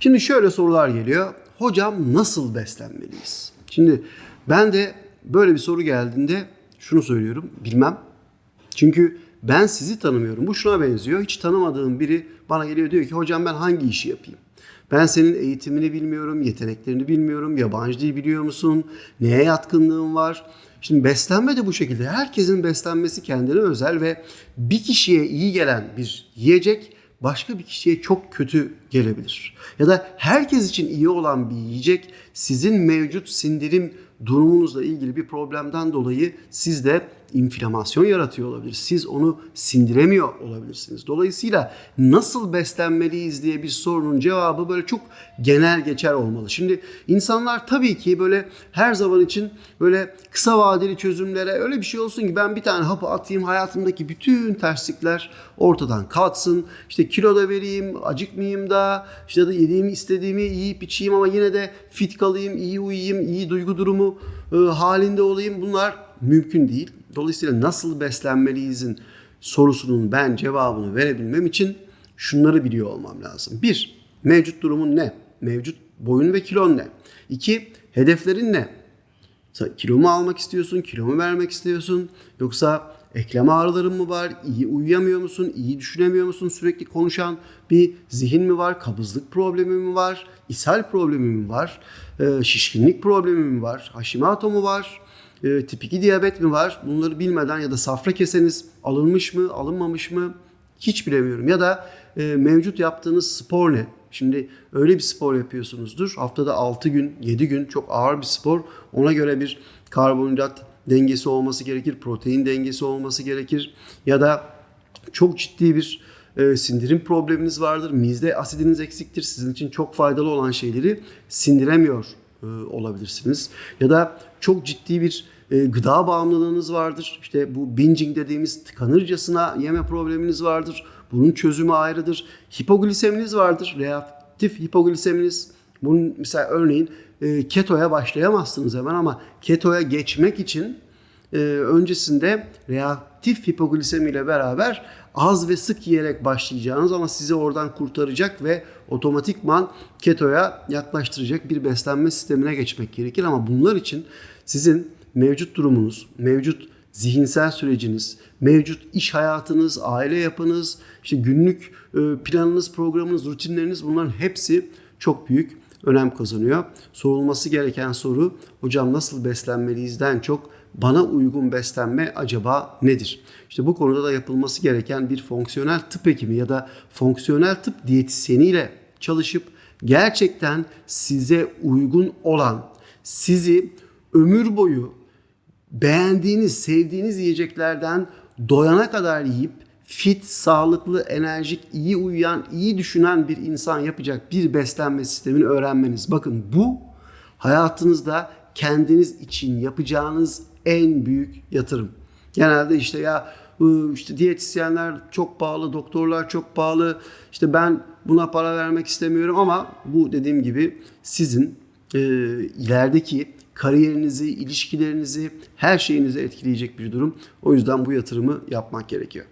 Şimdi şöyle sorular geliyor. Hocam nasıl beslenmeliyiz? Şimdi ben de böyle bir soru geldiğinde şunu söylüyorum. Bilmem. Çünkü ben sizi tanımıyorum. Bu şuna benziyor. Hiç tanımadığım biri bana geliyor diyor ki hocam ben hangi işi yapayım? Ben senin eğitimini bilmiyorum, yeteneklerini bilmiyorum, yabancı dil biliyor musun, neye yatkınlığın var? Şimdi beslenme de bu şekilde. Herkesin beslenmesi kendine özel ve bir kişiye iyi gelen bir yiyecek başka bir kişiye çok kötü gelebilir. Ya da herkes için iyi olan bir yiyecek sizin mevcut sindirim durumunuzla ilgili bir problemden dolayı sizde inflamasyon yaratıyor olabilir. Siz onu sindiremiyor olabilirsiniz. Dolayısıyla nasıl beslenmeliyiz diye bir sorunun cevabı böyle çok genel geçer olmalı. Şimdi insanlar tabii ki böyle her zaman için böyle kısa vadeli çözümlere öyle bir şey olsun ki ben bir tane hapı atayım hayatımdaki bütün terslikler ortadan kalksın. İşte kilo da vereyim, acıkmayayım da, işte da yediğimi istediğimi yiyip içeyim ama yine de fit kalayım, iyi uyuyayım, iyi duygu durumu e, halinde olayım. Bunlar mümkün değil. Dolayısıyla nasıl beslenmeliyizin sorusunun ben cevabını verebilmem için şunları biliyor olmam lazım. Bir, mevcut durumun ne? Mevcut boyun ve kilon ne? İki, hedeflerin ne? Kilo mu almak istiyorsun, kilo mu vermek istiyorsun? Yoksa eklem ağrıların mı var, iyi uyuyamıyor musun, iyi düşünemiyor musun, sürekli konuşan bir zihin mi var, kabızlık problemi mi var, ishal problemi mi var, e, şişkinlik problemi mi var, Hashimoto mu var, e, tip 2 diyabet mi var? Bunları bilmeden ya da safra keseniz alınmış mı, alınmamış mı hiç bilemiyorum. Ya da e, mevcut yaptığınız spor ne? Şimdi öyle bir spor yapıyorsunuzdur. Haftada 6 gün, 7 gün çok ağır bir spor. Ona göre bir karbonhidrat dengesi olması gerekir, protein dengesi olması gerekir. Ya da çok ciddi bir e, sindirim probleminiz vardır. Mizde asidiniz eksiktir. Sizin için çok faydalı olan şeyleri sindiremiyor e, olabilirsiniz. Ya da çok ciddi bir e, gıda bağımlılığınız vardır. İşte bu binging dediğimiz tıkanırcasına yeme probleminiz vardır. Bunun çözümü ayrıdır. Hipogliseminiz vardır. Reaktif hipogliseminiz. Bunun mesela örneğin e, ketoya başlayamazsınız hemen ama ketoya geçmek için e, öncesinde reaktif hipoglisemi ile beraber az ve sık yiyerek başlayacağınız ama sizi oradan kurtaracak ve otomatikman ketoya yaklaştıracak bir beslenme sistemine geçmek gerekir. Ama bunlar için sizin mevcut durumunuz, mevcut zihinsel süreciniz, mevcut iş hayatınız, aile yapınız, işte günlük planınız, programınız, rutinleriniz bunların hepsi çok büyük önem kazanıyor. Sorulması gereken soru hocam nasıl beslenmeliyizden çok bana uygun beslenme acaba nedir? İşte bu konuda da yapılması gereken bir fonksiyonel tıp hekimi ya da fonksiyonel tıp diyetisyeniyle çalışıp gerçekten size uygun olan, sizi ömür boyu beğendiğiniz, sevdiğiniz yiyeceklerden doyana kadar yiyip fit, sağlıklı, enerjik, iyi uyuyan, iyi düşünen bir insan yapacak bir beslenme sistemini öğrenmeniz. Bakın bu hayatınızda kendiniz için yapacağınız en büyük yatırım. Genelde işte ya işte diyetisyenler çok pahalı, doktorlar çok pahalı. İşte ben buna para vermek istemiyorum ama bu dediğim gibi sizin e, ilerideki kariyerinizi, ilişkilerinizi, her şeyinizi etkileyecek bir durum. O yüzden bu yatırımı yapmak gerekiyor.